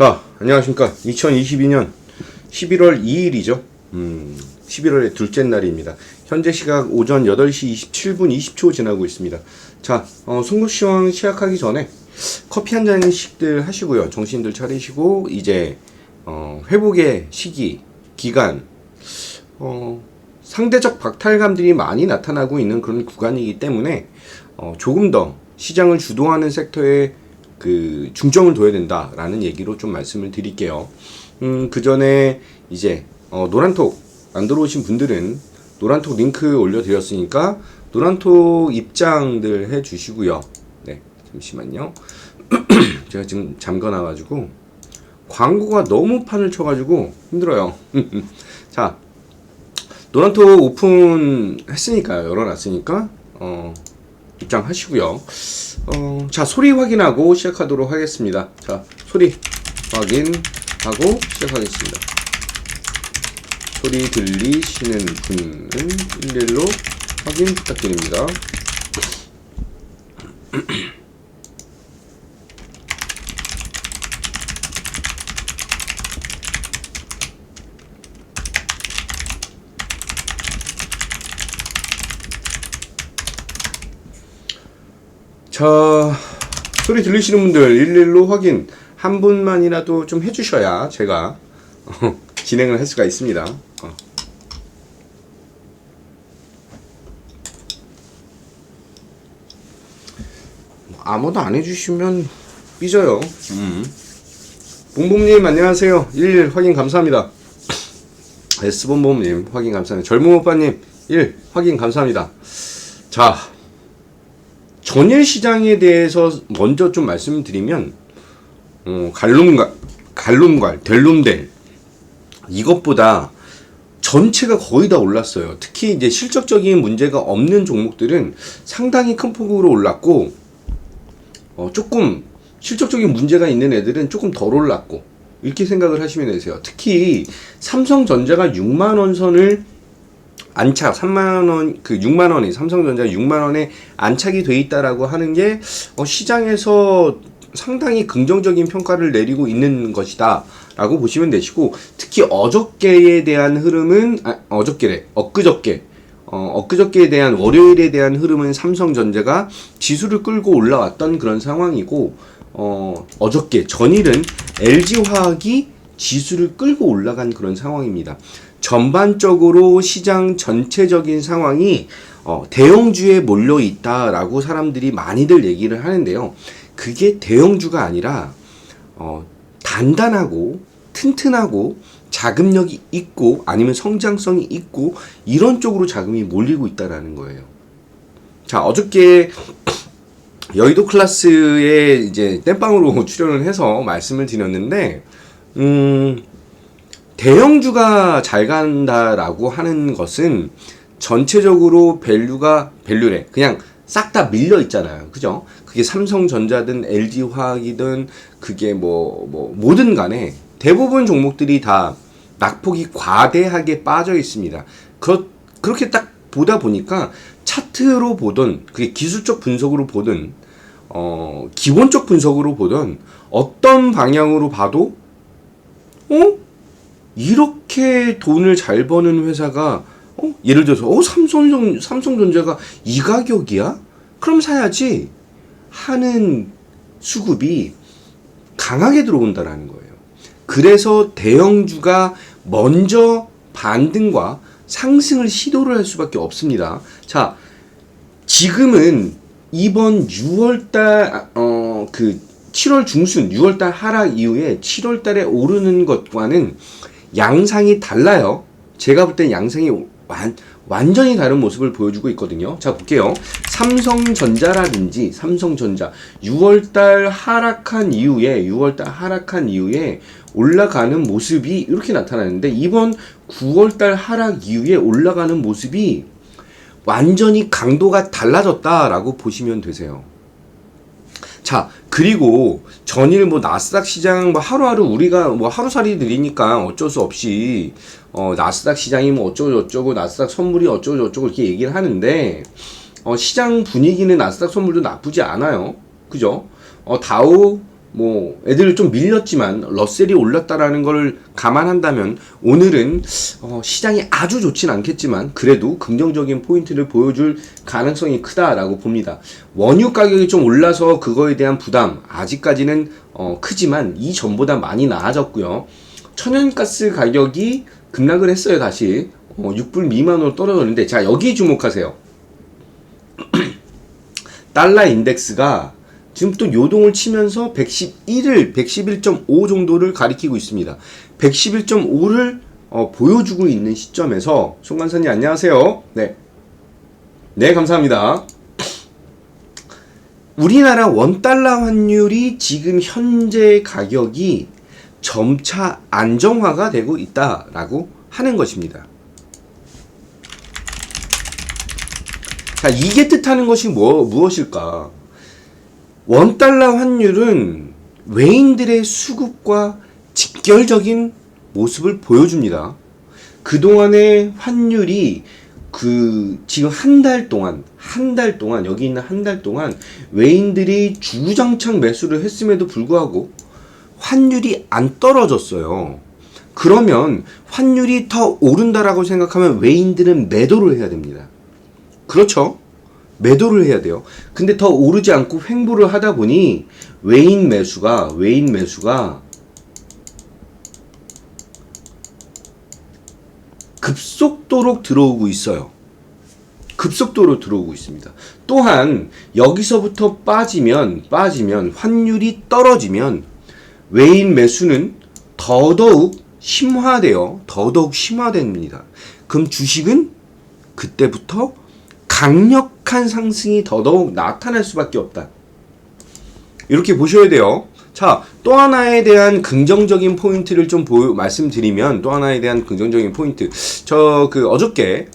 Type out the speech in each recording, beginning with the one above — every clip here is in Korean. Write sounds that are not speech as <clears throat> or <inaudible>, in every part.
자, 안녕하십니까. 2022년 11월 2일이죠. 음, 11월의 둘째 날입니다. 현재 시각 오전 8시 27분 20초 지나고 있습니다. 자, 어, 송구시황 시작하기 전에 커피 한 잔씩들 하시고요. 정신들 차리시고, 이제, 어, 회복의 시기, 기간, 어, 상대적 박탈감들이 많이 나타나고 있는 그런 구간이기 때문에, 어, 조금 더 시장을 주도하는 섹터에 그 중점을 둬야 된다라는 얘기로 좀 말씀을 드릴게요. 음, 그 전에 이제 어, 노란톡 안 들어오신 분들은 노란톡 링크 올려드렸으니까 노란톡 입장들 해주시고요. 네, 잠시만요. <clears throat> 제가 지금 잠궈놔가지고 광고가 너무 판을 쳐가지고 힘들어요. <laughs> 자, 노란톡 오픈했으니까요. 열어놨으니까 어, 입장하시고요. 어, 자, 소리 확인하고 시작하도록 하겠습니다. 자, 소리 확인하고 시작하겠습니다. 소리 들리시는 분은 11로 확인 부탁드립니다. <clears throat> 자, 소리 들리시는 분들 11로 확인 한 분만이라도 좀 해주셔야 제가 어, <laughs> 진행을 할 수가 있습니다. 어. 아무도 안 해주시면 삐져요. 음. 봉봉님 안녕하세요. 11 확인 감사합니다. <clears throat> S본봉님 확인 감사합니다. 젊은 오빠님 1 확인 감사합니다. 자, 전일 시장에 대해서 먼저 좀 말씀을 드리면 어, 갈룸갈, 갈룸갈, 델룸델 이것보다 전체가 거의 다 올랐어요. 특히 이제 실적적인 문제가 없는 종목들은 상당히 큰 폭으로 올랐고 어, 조금 실적적인 문제가 있는 애들은 조금 덜 올랐고 이렇게 생각을 하시면 되세요. 특히 삼성전자가 6만 원 선을 안착 3만 원 그 6만 원이 삼성전자 6만 원에 안착이 돼 있다라고 하는 게 어, 시장에서 상당히 긍정적인 평가를 내리고 있는 것이다 라고 보시면 되시고 특히 어저께에 대한 흐름은 아, 어저께래 엊그저께 어, 엊그저께에 대한 월요일에 대한 흐름은 삼성전자가 지수를 끌고 올라왔던 그런 상황이고 어, 어저께 전일은 LG화학이 지수를 끌고 올라간 그런 상황입니다. 전반적으로 시장 전체적인 상황이 어, 대형주에 몰려 있다라고 사람들이 많이들 얘기를 하는데요. 그게 대형주가 아니라 어, 단단하고 튼튼하고 자금력이 있고 아니면 성장성이 있고 이런 쪽으로 자금이 몰리고 있다라는 거예요. 자 어저께 여의도 클래스에 이제 땜빵으로 <laughs> 출연을 해서 말씀을 드렸는데 음. 대형주가 잘 간다라고 하는 것은 전체적으로 밸류가 밸류래 그냥 싹 다 밀려 있잖아요. 그죠? 그게 삼성전자든 LG화학이든 그게 뭐뭐 뭐든 간에 대부분 종목들이 다 낙폭이 과대하게 빠져 있습니다. 그 그렇게 딱 보다 보니까 차트로 보든 그게 기술적 분석으로 보든 어 기본적 분석으로 보든 어떤 방향으로 봐도 어 이렇게 돈을 잘 버는 회사가 어? 예를 들어서 어 삼성 삼성전자가 이 가격이야? 그럼 사야지 하는 수급이 강하게 들어온다라는 거예요. 그래서 대형주가 먼저 반등과 상승을 시도를 할 수밖에 없습니다. 자, 지금은 이번 6월달 어 그 7월 중순, 6월달 하락 이후에 7월달에 오르는 것과는 양상이 달라요. 제가 볼 땐 양상이 완, 완전히 다른 모습을 보여주고 있거든요. 자, 볼게요. 삼성전자라든지 삼성전자 6월달 하락한 이후에 6월달 하락한 이후에 올라가는 모습이 이렇게 나타나는데 이번 9월달 하락 이후에 올라가는 모습이 완전히 강도가 달라졌다라고 보시면 되세요. 자, 그리고 전일 뭐 나스닥 시장 뭐 하루하루 우리가 뭐 하루살이 들이니까 어쩔 수 없이 어 나스닥 시장이 뭐 어쩌고 저쩌고 나스닥 선물이 어쩌고 저쩌고 이렇게 얘기를 하는데 어 시장 분위기는 나스닥 선물도 나쁘지 않아요. 그죠? 어 다우 뭐 애들 좀 밀렸지만 러셀이 올랐다라는 걸 감안한다면 오늘은 어, 시장이 아주 좋진 않겠지만 그래도 긍정적인 포인트를 보여줄 가능성이 크다라고 봅니다. 원유 가격이 좀 올라서 그거에 대한 부담 아직까지는 어, 크지만 이 전보다 많이 나아졌고요. 천연가스 가격이 급락을 했어요 다시 어, 6불 미만으로 떨어졌는데 자 여기 주목하세요. <clears throat> 달러 인덱스가 지금 또 요동을 치면서 111을 111.5 정도를 가리키고 있습니다. 111.5를 어, 보여주고 있는 시점에서 송관사님 안녕하세요. 네. 네, 감사합니다. 우리나라 원달러 환율이 지금 현재 가격이 점차 안정화가 되고 있다라고 하는 것입니다. 자, 이게 뜻하는 것이 뭐, 무엇일까? 원달러 환율은 외인들의 수급과 직결적인 모습을 보여줍니다. 그동안의 환율이 그 지금 한 달 동안 한 달 동안 여기 있는 한 달 동안 외인들이 주구장창 매수를 했음에도 불구하고 환율이 안 떨어졌어요. 그러면 환율이 더 오른다라고 생각하면 외인들은 매도를 해야 됩니다. 그렇죠? 매도를 해야 돼요. 근데 더 오르지 않고 횡보를 하다 보니 외인 매수가 외인 매수가 급속도로 들어오고 있어요. 급속도로 들어오고 있습니다. 또한 여기서부터 빠지면 빠지면 환율이 떨어지면 외인 매수는 더더욱 심화돼요. 더더욱 심화됩니다. 그럼 주식은 그때부터 강력한 상승이 더더욱 나타날 수밖에 없다. 이렇게 보셔야 돼요. 자, 또 하나에 대한 긍정적인 포인트를 좀 보여, 말씀드리면, 또 하나에 대한 긍정적인 포인트. 저, 그, 어저께,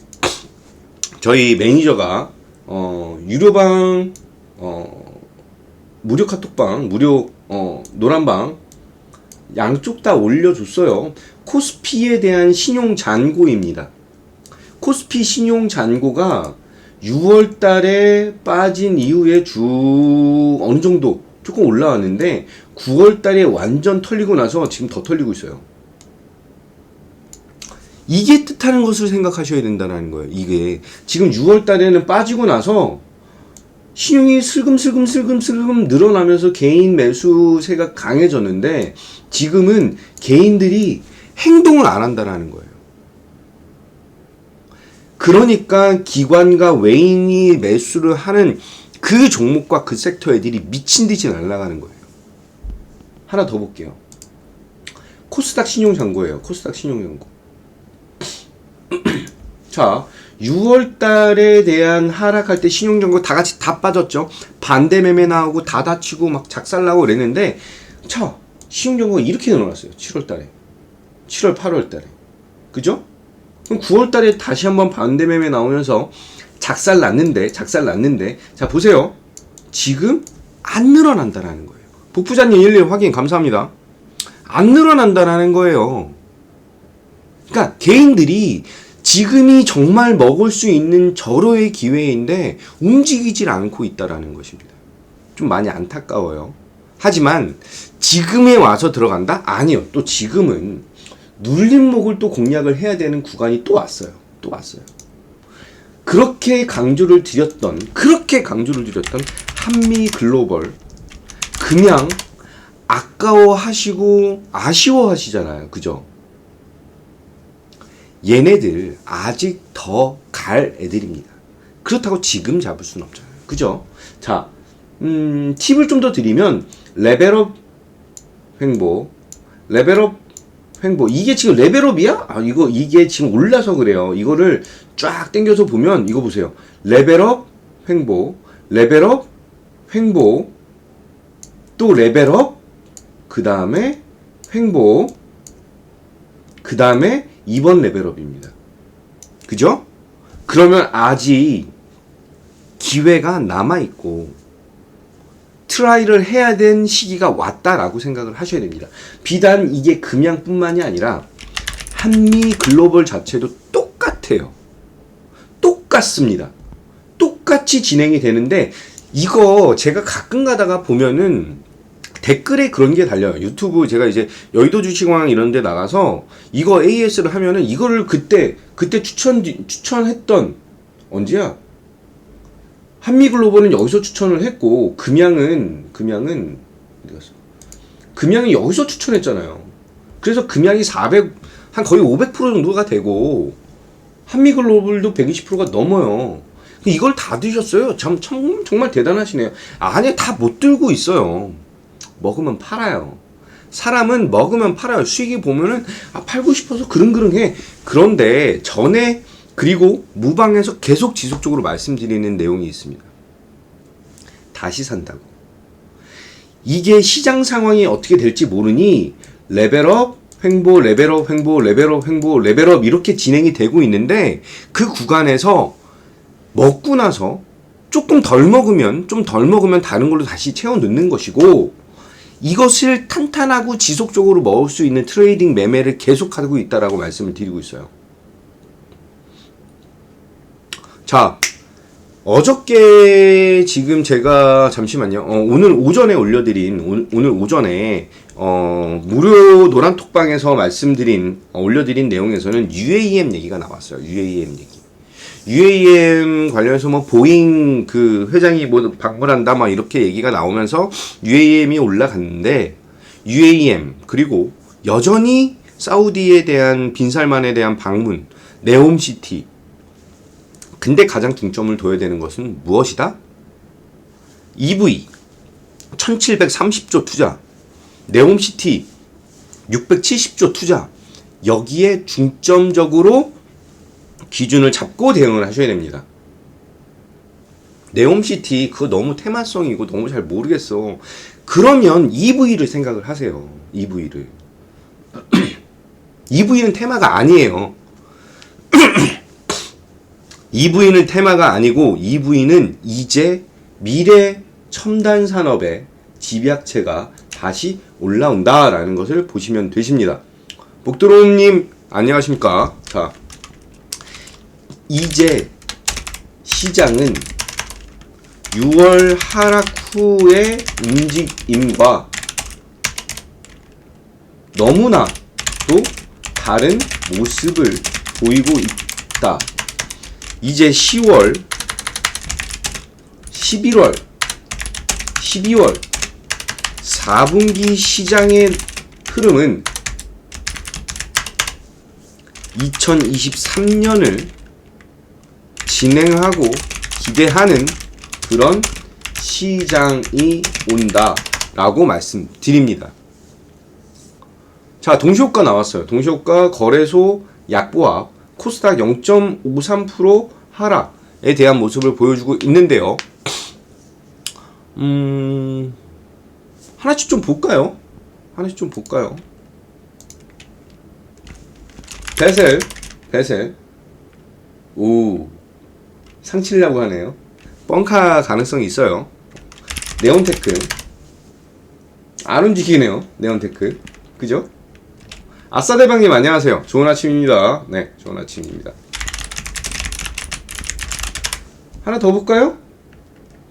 저희 매니저가, 어, 유료방, 어, 무료 카톡방, 무료, 어, 노란방, 양쪽 다 올려줬어요. 코스피에 대한 신용 잔고입니다. 코스피 신용 잔고가 6월 달에 빠진 이후에 주 어느 정도 조금 올라왔는데 9월 달에 완전 털리고 나서 지금 더 털리고 있어요. 이게 뜻하는 것을 생각하셔야 된다는 거예요. 이게 지금 6월 달에는 빠지고 나서 신용이 슬금슬금 슬금슬금 늘어나면서 개인 매수세가 강해졌는데 지금은 개인들이 행동을 안 한다라는 거예요. 그러니까 기관과 외인이 매수를 하는 그 종목과 그 섹터 애들이 미친 듯이 날아가는 거예요. 하나 더 볼게요. 코스닥 신용잔고예요. 코스닥 신용잔고. <clears throat> 자, 6월 달에 대한 하락할 때 신용잔고 다 같이 다 빠졌죠. 반대 매매 나오고 다 다치고 막 작살 나고 그랬는데 자, 신용잔고가 이렇게 늘어났어요. 7월 달에. 7월 8월 달에. 그죠? 그럼 9월 달에 다시 한번 반대 매매 나오면서 작살 났는데 작살 났는데 자 보세요. 지금 안 늘어난다라는 거예요. 복부자님 일일 확인 감사합니다. 안 늘어난다라는 거예요. 그러니까 개인들이 지금이 정말 먹을 수 있는 절호의 기회인데 움직이질 않고 있다라는 것입니다. 좀 많이 안타까워요. 하지만 지금에 와서 들어간다? 아니요. 또 지금은 눌림목을 또 공략을 해야 되는 구간이 또 왔어요. 또 왔어요. 그렇게 강조를 드렸던 그렇게 강조를 드렸던 한미 글로벌 그냥 아까워하시고 아쉬워하시잖아요. 그죠? 얘네들 아직 더 갈 애들입니다. 그렇다고 지금 잡을 수는 없잖아요. 그죠? 자, 음, 팁을 좀 더 드리면 레벨업 횡보, 레벨업 횡보 이게 지금 레벨업이야? 아 이거 이게 지금 올라서 그래요. 이거를 쫙 당겨서 보면 이거 보세요. 레벨업 횡보, 레벨업 횡보, 또 레벨업 그 다음에 횡보, 그 다음에 2번 레벨업입니다. 그죠? 그러면 아직 기회가 남아 있고 트라이를 해야 된 시기가 왔다라고 생각을 하셔야 됩니다. 비단 이게 금양뿐만이 아니라 한미 글로벌 자체도 똑같아요. 똑같습니다. 똑같이 진행이 되는데 이거 제가 가끔 가다가 보면은 댓글에 그런 게 달려요. 유튜브 제가 이제 여의도 주식왕 이런 데 나가서 이거 AS를 하면은 이거를 그때 그때 추천 추천했던 언제야? 한미글로벌은 여기서 추천을 했고 금양은 금양은 어디 갔어? 금양이 여기서 추천했잖아요. 그래서 금양이 400 한 거의 500% 정도가 되고 한미글로벌도 120%가 넘어요. 이걸 다 드셨어요. 참, 참 정말 대단하시네요. 아니 다 못 들고 있어요. 먹으면 팔아요. 사람은 먹으면 팔아요. 수익이 보면은 아, 팔고 싶어서 그릉그릉해. 그런데 전에 그리고 무방에서 계속 지속적으로 말씀드리는 내용이 있습니다. 다시 산다고. 이게 시장 상황이 어떻게 될지 모르니 레벨업, 횡보, 레벨업, 횡보, 레벨업, 횡보, 레벨업 이렇게 진행이 되고 있는데 그 구간에서 먹고 나서 조금 덜 먹으면 좀 덜 먹으면 다른 걸로 다시 채워 넣는 것이고 이것을 탄탄하고 지속적으로 먹을 수 있는 트레이딩 매매를 계속하고 있다라고 말씀을 드리고 있어요. 자, 어저께 지금 제가 잠시만요. 어, 오늘 오전에 올려드린 오, 늘 오전에 어, 무료 노란 톡방에서 말씀드린 어, 올려드린 내용에서는 UAM 얘기가 나왔어요. UAM 얘기. UAM 관련해서 뭐 보잉 그 회장이 뭐 방문한다 막 이렇게 얘기가 나오면서 UAM이 올라갔는데 UAM 그리고 여전히 사우디에 대한 빈살만에 대한 방문 네옴시티 근데 가장 중점을 둬야 되는 것은 무엇이다? EV 1730조 투자 네옴시티 670조 투자 여기에 중점적으로 기준을 잡고 대응을 하셔야 됩니다. 네옴시티 그거 너무 테마성이고 너무 잘 모르겠어. 그러면 EV를 생각을 하세요. EV를. EV는 <clears throat> 테마가 아니에요. <clears throat> EV는 테마가 아니고 EV는 이제 미래 첨단 산업의 집약체가 다시 올라온다라는 것을 보시면 되십니다. 복도로움님 안녕하십니까? 자, 이제 시장은 6월 하락 후의 움직임과 너무나 또 다른 모습을 보이고 있다. 이제 10월, 11월, 12월 4분기 시장의 흐름은 2023년을 진행하고 기대하는 그런 시장이 온다 라고 말씀드립니다. 자, 동시효과 나왔어요. 동시효과 거래소 약보합 코스닥 0.53% 하락에 대한 모습을 보여주고 있는데요. 음, 하나씩 좀 볼까요? 하나씩 좀 볼까요? 베셀, 베셀. 오, 상치려고 하네요. 뻥카 가능성이 있어요. 네온테크. 안 움직이네요. 네온테크. 그죠? 아싸 대방님 안녕하세요. 좋은 아침입니다. 네, 좋은 아침입니다. 하나 더 볼까요?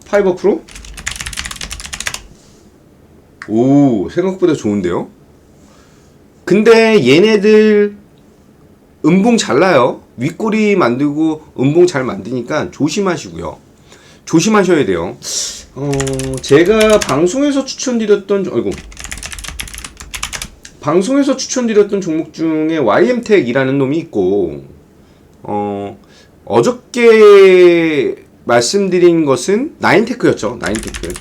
파이버 프로? 오, 생각보다 좋은데요? 근데 얘네들 음봉 잘 나요. 윗꼬리 만들고 음봉 잘 만드니까 조심하시고요. 조심하셔야 돼요. 어, 제가 방송에서 추천드렸던, 아이고. 방송에서 추천드렸던 종목 중에 YM텍이라는 놈이 있고, 어, 어저께 말씀드린 것은 나인테크였죠. 나인테크.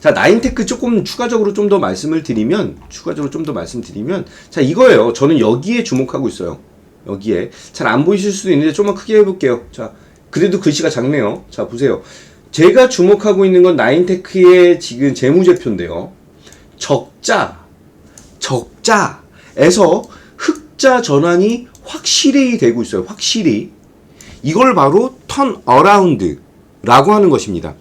자, 나인테크 조금 추가적으로 좀 더 말씀을 드리면, 추가적으로 좀 더 말씀드리면, 자, 이거예요. 저는 여기에 주목하고 있어요. 여기에. 잘 안 보이실 수도 있는데 좀만 크게 해 볼게요. 자, 그래도 글씨가 작네요. 자, 보세요. 제가 주목하고 있는 건 나인테크의 지금 재무제표인데요. 적자, 적자에서 흑자 전환이 확실히 되고 있어요. 확실히. 이걸 바로 턴 어라운드라고 하는 것입니다.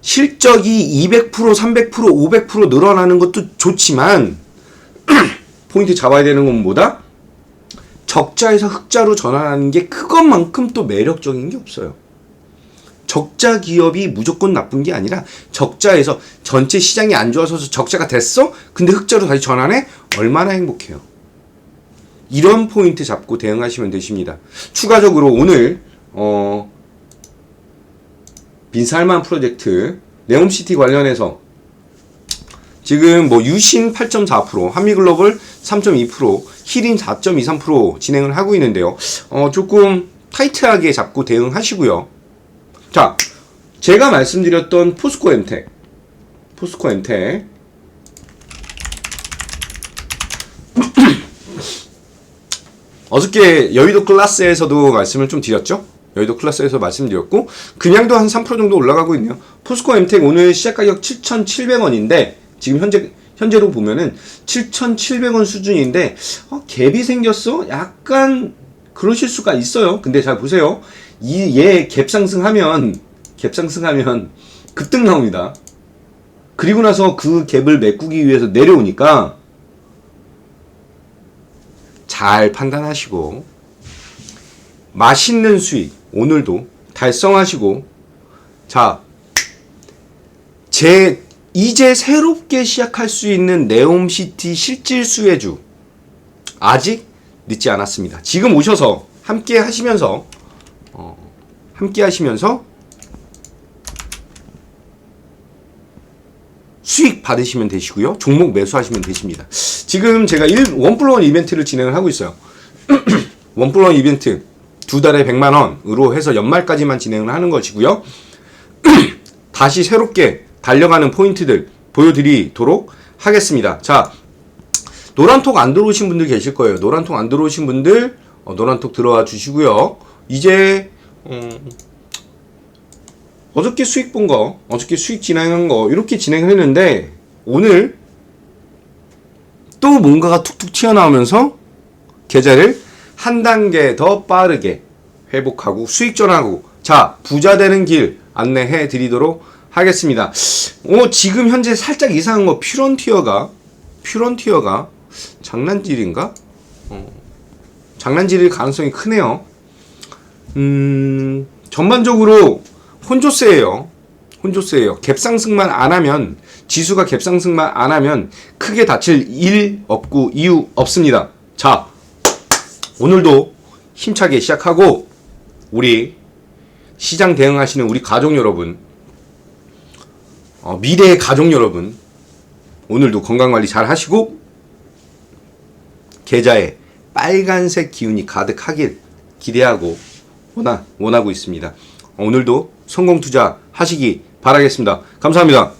실적이 200%, 300%, 500% 늘어나는 것도 좋지만 <clears throat> 포인트 잡아야 되는 건 뭐다? 적자에서 흑자로 전환하는 게 그것만큼 또 매력적인 게 없어요. 적자 기업이 무조건 나쁜 게 아니라 적자에서 전체 시장이 안 좋아서 적자가 됐어? 근데 흑자로 다시 전환해? 얼마나 행복해요. 이런 포인트 잡고 대응하시면 되십니다. 추가적으로 오늘 어 빈살만 프로젝트 네옴시티 관련해서 지금 뭐 유신 8.4%, 한미글로벌 3.2%, 히린 4.23% 진행을 하고 있는데요. 어 조금 타이트하게 잡고 대응하시고요. 자, 제가 말씀드렸던 포스코 엠텍, 포스코 엠텍 <clears throat> 어저께 여의도 클래스에서도 말씀을 좀 드렸죠. 여의도 클래스에서 말씀드렸고 그냥도 한 3% 정도 올라가고 있네요. 포스코 엠텍 오늘 시작 가격 7,700원인데 지금 현재 현재로 보면은 7,700원 수준인데 어, 갭이 생겼어? 약간 그러실 수가 있어요. 근데 잘 보세요. 이 얘 갭 상승하면 갭 상승하면 급등 나옵니다. 그리고 나서 그 갭을 메꾸기 위해서 내려오니까 잘 판단하시고 맛있는 수익 오늘도 달성하시고 자, 제 이제 새롭게 시작할 수 있는 네옴시티 실질 수혜주 아직 늦지 않았습니다. 지금 오셔서 함께 하시면서 어, 함께 하시면서 수익 받으시면 되시고요. 종목 매수하시면 되십니다. 지금 제가 1, 원플러원 이벤트를 진행을 하고 있어요. <clears throat> 원플러원 이벤트 두 달에 100만 원으로 해서 연말까지만 진행을 하는 것이고요. <clears throat> 다시 새롭게 달려가는 포인트들 보여드리도록 하겠습니다. 자, 노란톡 안 들어오신 분들 계실 거예요. 노란톡 안 들어오신 분들 어, 노란톡 들어와 주시고요. 이제 음, 어저께 수익 본 거, 어저께 수익 진행한 거 이렇게 진행을 했는데 오늘 또 뭔가가 툭툭 튀어나오면서 계좌를 한 단계 더 빠르게 회복하고 수익 전하고 자 부자 되는 길 안내해 드리도록 하겠습니다. 오 지금 현재 살짝 이상한 거 퓨런티어가 퓨런티어가 장난질인가? 어, 장난질일 가능성이 크네요. 음 전반적으로 혼조세예요. 혼조세예요. 갭상승만 안 하면 지수가 갭상승만 안 하면 크게 다칠 일 없고 이유 없습니다. 자 오늘도 힘차게 시작하고 우리 시장 대응하시는 우리 가족 여러분 어, 미래의 가족 여러분 오늘도 건강 관리 잘 하시고 계좌에 빨간색 기운이 가득하길 기대하고 원하, 원하고 있습니다. 오늘도 성공 투자 하시기 바라겠습니다. 감사합니다.